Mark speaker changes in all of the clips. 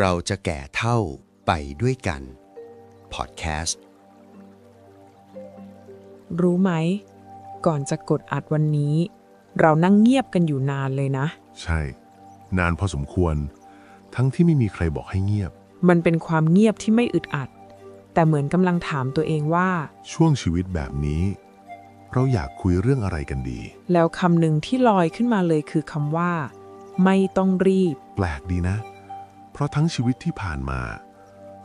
Speaker 1: เราจะแก่เท่าไปด้วยกันพอดแคสต์
Speaker 2: รู้ไหม ก่อนจะกดอัดวันนี้ เรานั่งเงียบกันอยู่นานเลยนะ
Speaker 3: ใช่ นานพอสมควร ทั้งที่ไม่มีใครบอกให้เงียบ
Speaker 2: มันเป็นความเงียบที่ไม่อึดอัด แต่เหมือนกำลังถามตัวเองว่า
Speaker 3: ช่วงชีวิตแบบนี้ เราอยากคุยเรื่องอะไรกันดี
Speaker 2: แล้วคำหนึ่งที่ลอยขึ้นมาเลยคือคำว่า ไม่ต้องรีบ
Speaker 3: แปลกดีนะเพ ราะทั้งชีวิตที่ผ่านมา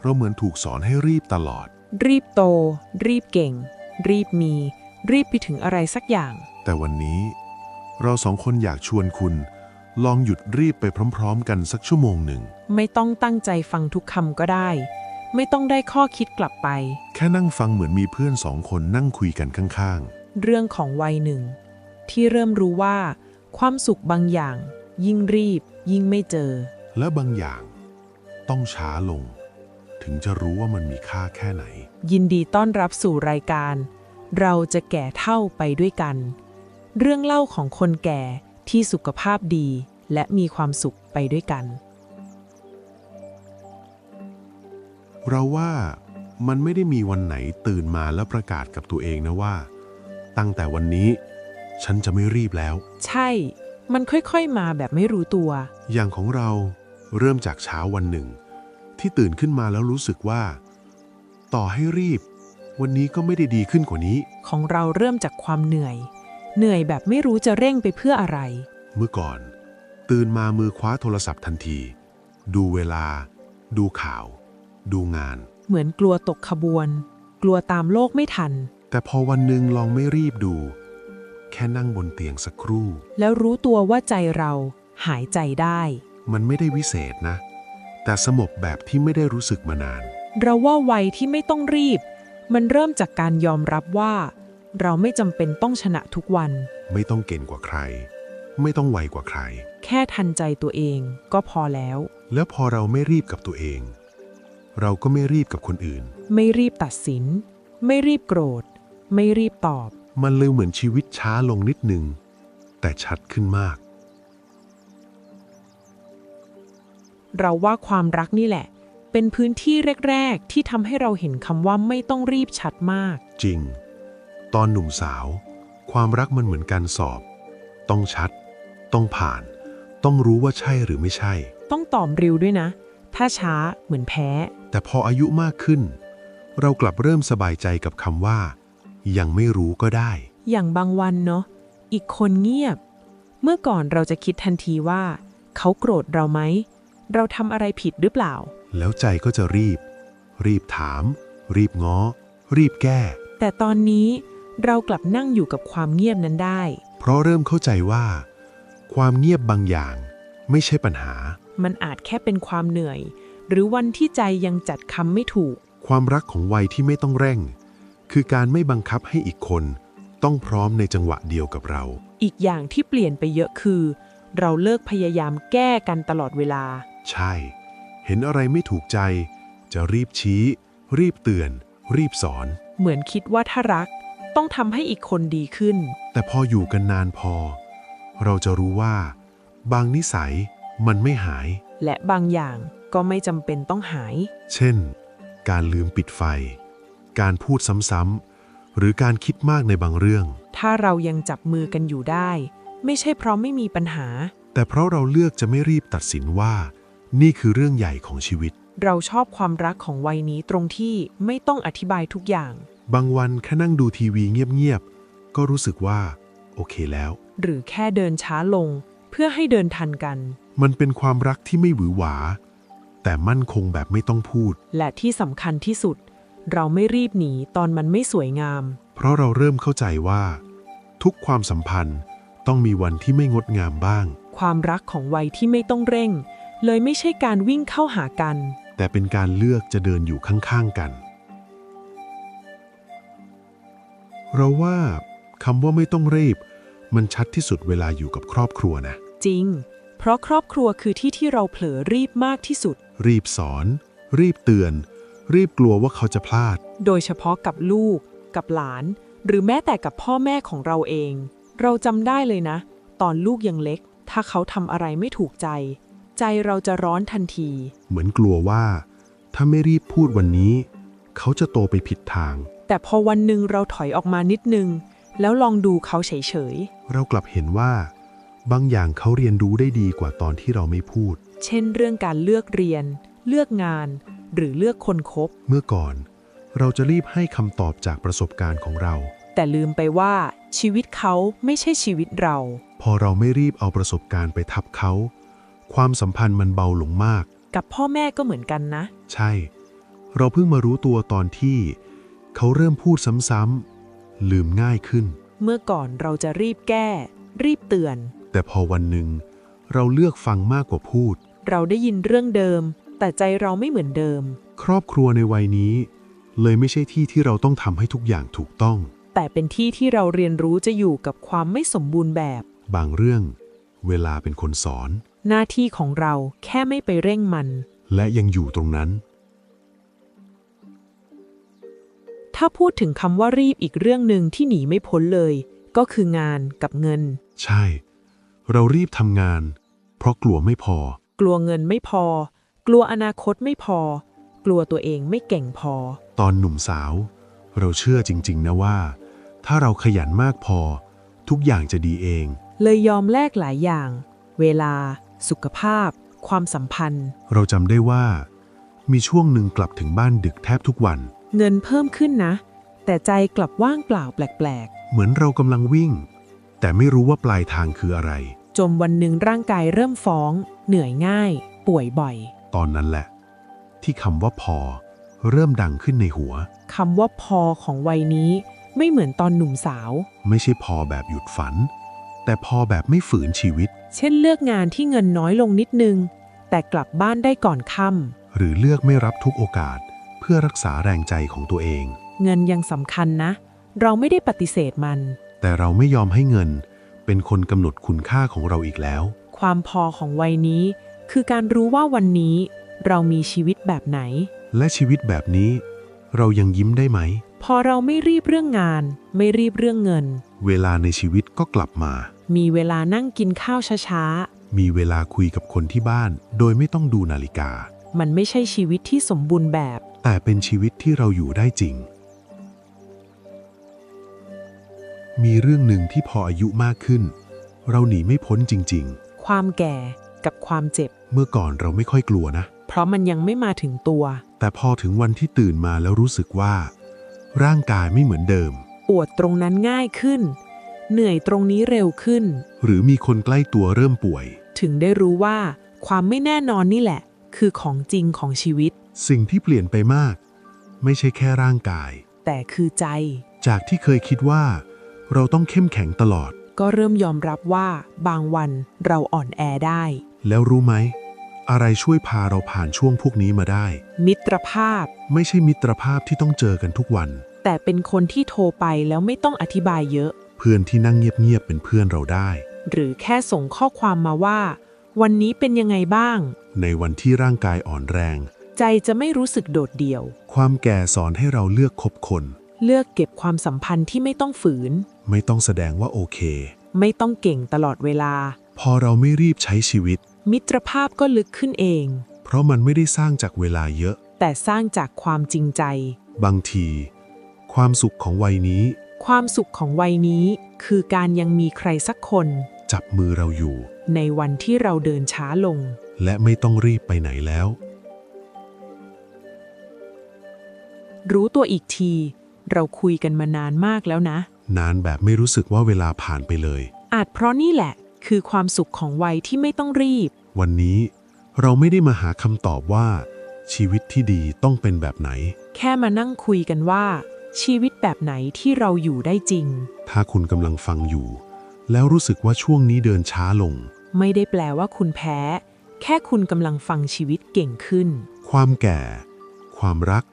Speaker 3: เราเหมือนถูกสอนให้รีบตลอด
Speaker 2: รีบโต รีบเก่ง รีบมี รีบไปถึงอะไรสักอย่าง
Speaker 3: แต่วันนี้ เราสองคนอยากชวนคุณ ลองหยุดรีบไปพร้อม ๆ กันสักชั่วโมงหนึ่ง
Speaker 2: ไม่ต้องตั้งใจฟังทุกคำก็ได้ ไม่ต้องได้ข้อคิดกลับไป
Speaker 3: แค่นั่งฟังเหมือนมีเพื่อนสองคนนั่งคุยกันข้าง
Speaker 2: เรื่องของวัยหนึ่ง ที่เริ่มรู้ว่า ความสุขบางอย่าง ยิ่งรีบ ยิ่งไม่เจอ
Speaker 3: ๆและบางอย่าง ต้องช้าลง ถึงจะรู้ว่ามันมีค่าแค่ไหน
Speaker 2: ยินดีต้อนรับสู่รายการ เราจะแก่เท่าไปด้วยกัน เรื่องเล่าของคนแก่ที่สุขภาพดีและมีความสุขไปด้วยกัน
Speaker 3: เราว่ามันไม่ได้มีวันไหนตื่นมาแล้วประกาศกับตัวเองนะว่า ตั้งแต่วันนี้ ฉันจะไม่รีบแล้ว
Speaker 2: ใช่ มันค่อยๆมาแบบไม่รู้ตัว
Speaker 3: อย่างของเรา เริ่มจากเช้าวันหนึ่ง ที่ตื่นขึ้นมาแล้วรู้สึกว่า ต่อให้รีบ วันนี้ก็ไม่ได้ดีขึ้นกว่านี้
Speaker 2: ของเราเริ่มจากความเหนื่อย เหนื่อยแบบไม่รู้จะเร่งไปเพื่ออะไร
Speaker 3: เมื่อก่อน ตื่นมามือคว้าโทรศัพท์ทันที ดูเวลา ดูข่าว ดูงาน
Speaker 2: เหมือนกลัวตกขบวน กลัวตามโลกไม่ทัน
Speaker 3: แต่พอวันหนึ่งลองไม่รีบดู แค่นั่งบนเตียงสักครู่
Speaker 2: แล้วรู้ตัวว่าใจเราหายใจได้
Speaker 3: มันไม่ได้วิเศษนะ แต่สงบแบบที่ไม่ได้รู้สึกมานาน
Speaker 2: เราว่าวัยที่ไม่ต้องรีบ มันเริ่มจากการยอมรับว่า เราไม่จำเป็นต้องชนะทุกวัน
Speaker 3: ไม่ต้องเก่งกว่าใคร ไม่ต้องไวกว่าใคร
Speaker 2: แค่ทันใจตัวเองก็พอแล้ว
Speaker 3: แล้วพอเราไม่รีบกับตัวเอง เราก็ไม่รีบกับคนอื่น
Speaker 2: ไม่รีบตัดสิน ไม่รีบโกรธ ไม่รีบตอบ
Speaker 3: มันเลยเหมือนชีวิตช้าลงนิดหนึ่งแต่ชัดขึ้นมาก
Speaker 2: เราว่าความรักนี่แหละ เป็นพื้นที่แรก ๆ ที่ทำให้เราเห็นคำว่าไม่ต้องรีบชัดมาก
Speaker 3: จริง ตอนหนุ่มสาว ความรักมันเหมือนการสอบ ต้องชัด ต้องผ่าน ต้องรู้ว่าใช่หรือไม่ใช่
Speaker 2: ต้องตอบเร็วด้วยนะ ถ้าช้าเหมือนแพ้
Speaker 3: แต่พออายุมากขึ้น เรากลับเริ่มสบายใจกับคำว่า ยังไม่รู้ก็ได้
Speaker 2: อย่างบางวันเนาะอีกคนเงียบ เมื่อก่อนเราจะคิดทันทีว่า เขาโกรธเราไหม เราทำอะไรผิดหรือเปล่า
Speaker 3: แล้วใจก็จะรีบ รีบถาม รีบง้อ รีบแก้
Speaker 2: แต่ตอนนี้เรากลับนั่งอยู่กับความเงียบนั้นได้
Speaker 3: เพราะเริ่มเข้าใจว่า ความเงียบบางอย่าง ไม่ใช่ปัญหา
Speaker 2: มันอาจแค่เป็นความเหนื่อย หรือวันที่ใจยังจัดคำไม่ถูก
Speaker 3: ความรักของวัยที่ไม่ต้องเร่ง คือการไม่บังคับให้อีกคน ต้องพร้อมในจังหวะเดียวกับเรา
Speaker 2: อีกอย่างที่เปลี่ยนไปเยอะคือ เราเลิกพยายามแก้กันตลอดเวลา
Speaker 3: ใช่ เห็นอะไรไม่ถูกใจ จะรีบชี้ รีบเตือน รีบสอน
Speaker 2: เหมือนคิดว่าถ้ารัก ต้องทำให้อีกคนดีขึ้น
Speaker 3: แต่พออยู่กันนานพอ เราจะรู้ว่า บางนิสัยมันไม่หาย
Speaker 2: และบางอย่างก็ไม่จำเป็นต้องหาย
Speaker 3: เช่น การลืมปิดไฟ การพูดซ้ำๆหรือการคิดมากในบางเรื่อง
Speaker 2: ถ้าเรายังจับมือกันอยู่ได้ ไม่ใช่เพราะไม่มีปัญหา
Speaker 3: แต่เพราะเราเลือกจะไม่รีบตัดสินว่า นี่คือเรื่องใหญ่ของชีวิต
Speaker 2: เราชอบความรักของวัยนี้ตรงที่ไม่ต้องอธิบายทุกอย่าง
Speaker 3: บางวันแค่นั่งดูทีวีเงียบๆ ก็รู้สึกว่า โอเคแล้ว
Speaker 2: หรือแค่เดินช้าลง เพื่อให้เดินทันกัน
Speaker 3: มันเป็นความรักที่ไม่หวือหวา แต่มั่นคงแบบไม่ต้องพูด
Speaker 2: และที่สำคัญที่สุด เราไม่รีบหนีตอนมันไม่สวยงาม
Speaker 3: เพราะเราเริ่มเข้าใจว่า ทุกความสัมพันธ์ต้องมีวันที่ไม่งดงามบ้าง
Speaker 2: ความรักของวัยที่ไม่ต้องเร่ง เลยไม่ใช่การวิ่งเข้าหากัน
Speaker 3: แต่เป็นการเลือกจะเดินอยู่ข้างๆกัน เราว่าคำว่าไม่ต้องรีบ มันชัดที่สุดเวลาอยู่กับครอบครัวนะ
Speaker 2: จริง เพราะครอบครัวคือที่ที่เราเผลอรีบมากที่สุด
Speaker 3: รีบสอน รีบเตือน รีบกลัวว่าเขาจะพลาด
Speaker 2: โดยเฉพาะกับลูก กับหลาน หรือแม้แต่กับพ่อแม่ของเราเอง เราจำได้เลยนะ ตอนลูกยังเล็ก ถ้าเขาทำอะไรไม่ถูกใจ ใจเราจะร้อนทันที
Speaker 3: เหมือนกลัวว่า ถ้าไม่รีบพูดวันนี้ เขาจะโตไปผิดทาง
Speaker 2: แต่พอวันหนึ่งเราถอยออกมานิดนึง แล้วลองดูเขาเฉย
Speaker 3: เรากลับเห็นว่า บางอย่างเขาเรียนรู้ได้ดีกว่าตอนที่เราไม่พูด
Speaker 2: ๆ เช่นเรื่องการเลือกเรียน เลือกงาน หรือเลือกคนคบ
Speaker 3: เมื่อก่อน เราจะรีบให้คำตอบจากประสบการณ์ของเรา
Speaker 2: แต่ลืมไปว่าชีวิตเขาไม่ใช่ชีวิตเรา
Speaker 3: พอเราไม่รีบเอาประสบการณ์ไปทับเขา ความสัมพันธ์มันเบาลงมาก
Speaker 2: กับพ่อแม่ก็เหมือนกันนะ
Speaker 3: ใช่ เราเพิ่งมารู้ตัวตอนที่ เขาเริ่มพูดซ้ำๆลืมง่ายขึ้น
Speaker 2: เมื่อก่อนเราจะรีบแก้ รีบเตือน
Speaker 3: แต่พอวันหนึ่ง เราเลือกฟังมากกว่าพูด
Speaker 2: เราได้ยินเรื่องเดิม แต่ใจเราไม่เหมือนเดิม
Speaker 3: ครอบครัวในวัยนี้ เลยไม่ใช่ที่ที่เราต้องทำให้ทุกอย่างถูกต้อง
Speaker 2: แต่เป็นที่ที่เราเรียนรู้จะอยู่กับความไม่สมบูรณ์แบบ
Speaker 3: บางเรื่อง เวลาเป็นคนสอน
Speaker 2: หน้าที่ของเราแค่ไม่ไปเร่งมัน
Speaker 3: และยังอยู่ตรงนั้น
Speaker 2: ถ้าพูดถึงคำว่ารีบอีกเรื่องหนึ่งที่หนีไม่พ้นเลย ก็คืองานกับเงิน
Speaker 3: ใช่ เรารีบทำงาน เพราะกลัวไม่พอ
Speaker 2: กลัวเงินไม่พอ กลัวอนาคตไม่พอ กลัวตัวเองไม่เก่งพอ
Speaker 3: ตอนหนุ่มสาว เราเชื่อจริง ๆ นะว่า ถ้าเราขยันมากพอ ทุกอย่างจะดีเอง
Speaker 2: เลยยอมแลกหลายอย่าง เวลา สุขภาพ ความสัมพันธ์
Speaker 3: เราจำได้ว่า มีช่วงหนึ่งกลับถึงบ้านดึกแทบทุกวัน
Speaker 2: เงินเพิ่มขึ้นนะ แต่ใจกลับว่างเปล่าแปลก
Speaker 3: เหมือนเรากำลังวิ่ง แต่ไม่รู้ว่าปลายทางคืออะไร
Speaker 2: ๆจนวันหนึ่งร่างกายเริ่มฟ้อง เหนื่อยง่าย ป่วยบ่อย
Speaker 3: ตอนนั้นแหละ ที่คำว่าพอ เริ่มดังขึ้นในหัว
Speaker 2: คำว่าพอของวัยนี้ ไม่เหมือนตอนหนุ่มสาว
Speaker 3: ไม่ใช่พอแบบหยุดฝัน แต่พอแบบไม่ฝืนชีวิต
Speaker 2: เช่นเลือกงานที่เงินน้อยลงนิดนึง แต่กลับบ้านได้ก่อนค่ำ
Speaker 3: หรือเลือกไม่รับทุกโอกาส เพื่อรักษาแรงใจของตัวเอง
Speaker 2: เงินยังสำคัญนะ เราไม่ได้ปฏิเสธมัน
Speaker 3: แต่เราไม่ยอมให้เงิน เป็นคนกำหนดคุณค่าของเราอีกแล้ว
Speaker 2: ความพอของวัยนี้ คือการรู้ว่าวันนี้ เรามีชีวิตแบบไหน
Speaker 3: และชีวิตแบบนี้ เรายังยิ้มได้ไหม
Speaker 2: พอเราไม่รีบเรื่องงาน ไม่รีบเรื่องเงิน
Speaker 3: เวลาในชีวิตก็กลับมา
Speaker 2: มีเวลานั่งกินข้าวช้า
Speaker 3: มีเวลาคุยกับคนที่บ้าน โดยไม่ต้องดูนาฬิกา
Speaker 2: ๆ มันไม่ใช่ชีวิตที่สมบูรณ์แบบ
Speaker 3: แต่เป็นชีวิตที่เราอยู่ได้จริง มีเรื่องหนึ่งที่พออายุมากขึ้น เราหนีไม่พ้นจริง
Speaker 2: ความแก่กับความเจ็บ
Speaker 3: ๆ เมื่อก่อนเราไม่ค่อยกลัวนะ
Speaker 2: เพราะมันยังไม่มาถึงตัว
Speaker 3: แต่พอถึงวันที่ตื่นมาแล้วรู้สึกว่า ร่างกายไม่เหมือนเดิม
Speaker 2: ปวดตรงนั้นง่ายขึ้น เหนื่อยตรงนี้เร็วขึ้น
Speaker 3: หรือมีคนใกล้ตัวเริ่มป่วย
Speaker 2: ถึงได้รู้ว่า ความไม่แน่นอนนี่แหละ คือของจริงของชีวิต
Speaker 3: สิ่งที่เปลี่ยนไปมาก ไม่ใช่แค่ร่างกาย
Speaker 2: แต่คือใจ
Speaker 3: จากที่เคยคิดว่า เราต้องเข้มแข็งตลอด
Speaker 2: ก็เริ่มยอมรับว่า บางวันเราอ่อนแอได้
Speaker 3: แล้วรู้ไหม อะไรช่วยพาเราผ่านช่วงพวกนี้มาได้
Speaker 2: มิตรภาพ
Speaker 3: ไม่ใช่มิตรภาพที่ต้องเจอกันทุกวัน
Speaker 2: แต่เป็นคนที่โทรไปแล้วไม่ต้องอธิบายเยอะ
Speaker 3: เพื่อนที่นั่งเงียบๆเป็นเพื่อนเราได้
Speaker 2: หรือแค่ส่งข้อความมาว่า วันนี้เป็นยังไงบ้าง
Speaker 3: ในวันที่ร่างกายอ่อนแรง
Speaker 2: ใจจะไม่รู้สึกโดดเดี่ยว
Speaker 3: ความแก่สอนให้เราเลือกคบคน
Speaker 2: เลือกเก็บความสัมพันธ์ที่ไม่ต้องฝืน
Speaker 3: ไม่ต้องแสดงว่าโอเค
Speaker 2: ไม่ต้องเก่งตลอดเวลา
Speaker 3: พอเราไม่รีบใช้ชีวิต
Speaker 2: มิตรภาพก็ลึกขึ้นเอง
Speaker 3: เพราะมันไม่ได้สร้างจากเวลาเยอะ
Speaker 2: แต่สร้างจากความจริงใจ
Speaker 3: บางที ความสุขของวัยนี้
Speaker 2: ความสุขของวัยนี้ คือการยังมีใครสักคน
Speaker 3: จับมือเราอยู่
Speaker 2: ในวันที่เราเดินช้าลง
Speaker 3: และไม่ต้องรีบไปไหนแล้ว
Speaker 2: รู้ตัวอีกที เราคุยกันมานานมากแล้วนะ
Speaker 3: นานแบบไม่รู้สึกว่าเวลาผ่านไปเลย
Speaker 2: อาจเพราะนี่แหละ คือความสุขของวัยที่ไม่ต้องรีบ
Speaker 3: วันนี้เราไม่ได้มาหาคำตอบว่า ชีวิตที่ดีต้องเป็นแบบไหน
Speaker 2: แค่มานั่งคุยกันว่า ชีวิตแบบไหนที่เราอยู่ได้จริง
Speaker 3: ถ้าคุณกำลังฟังอยู่ แล้วรู้สึกว่าช่วงนี้เดินช้าลง
Speaker 2: ไม่ได้แปลว่าคุณแพ้ แค่คุณกำลังฟังชีวิตเก่งขึ้น
Speaker 3: ความแก่ ความรัก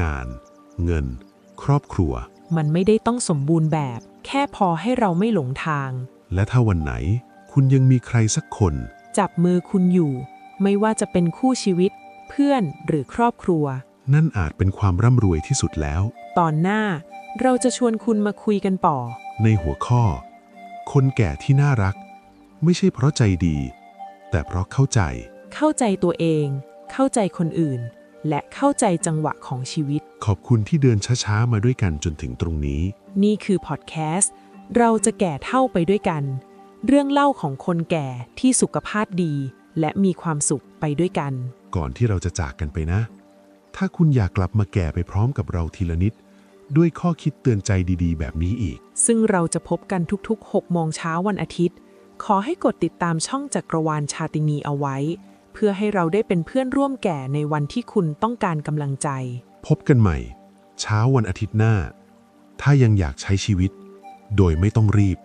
Speaker 3: งาน เงิน ครอบครัว
Speaker 2: มันไม่ได้ต้องสมบูรณ์แบบ แค่พอให้เราไม่หลงทาง
Speaker 3: และถ้าวันไหน คุณยังมีใครสักคน
Speaker 2: จับมือคุณอยู่ ไม่ว่าจะเป็นคู่ชีวิต เพื่อนหรือครอบครัว
Speaker 3: นั่นอาจเป็นความร่ำรวยที่สุดแล้ว
Speaker 2: ตอนหน้า เราจะชวนคุณมาคุยกันต่อ
Speaker 3: ในหัวข้อ คนแก่ที่น่ารัก ไม่ใช่เพราะใจดี แต่เพราะเข้าใจ
Speaker 2: เข้าใจตัวเอง เข้าใจคนอื่น และเข้าใจจังหวะของชีวิต
Speaker 3: ขอบคุณที่เดินช้าๆ มาด้วยกันจนถึงตรงนี้
Speaker 2: นี่คือพอดแคสต์ เราจะแก่เท่าไปด้วยกัน เรื่องเล่าของคนแก่ที่สุขภาพดี และมีความสุขไปด้วยกัน
Speaker 3: ก่อนที่เราจะจากกันไปนะ ถ้าคุณอยากกลับมาแก่ไปพร้อมกับเราทีละนิด ด้วยข้อคิดเตือนใจดีๆ แบบนี้อีก
Speaker 2: ซึ่งเราจะพบกันทุกๆ 6 โมงเช้าวันอาทิตย์ ขอให้กดติดตามช่องจักรวาลชาตินีเอาไว้ เพื่อให้เราได้เป็นเพื่อนร่วมแก่ในวันที่คุณต้องการกำลังใจ
Speaker 3: พบกันใหม่ เช้าวันอาทิตย์หน้า ถ้ายังอยากใช้ชีวิต โดยไม่ต้องรีบ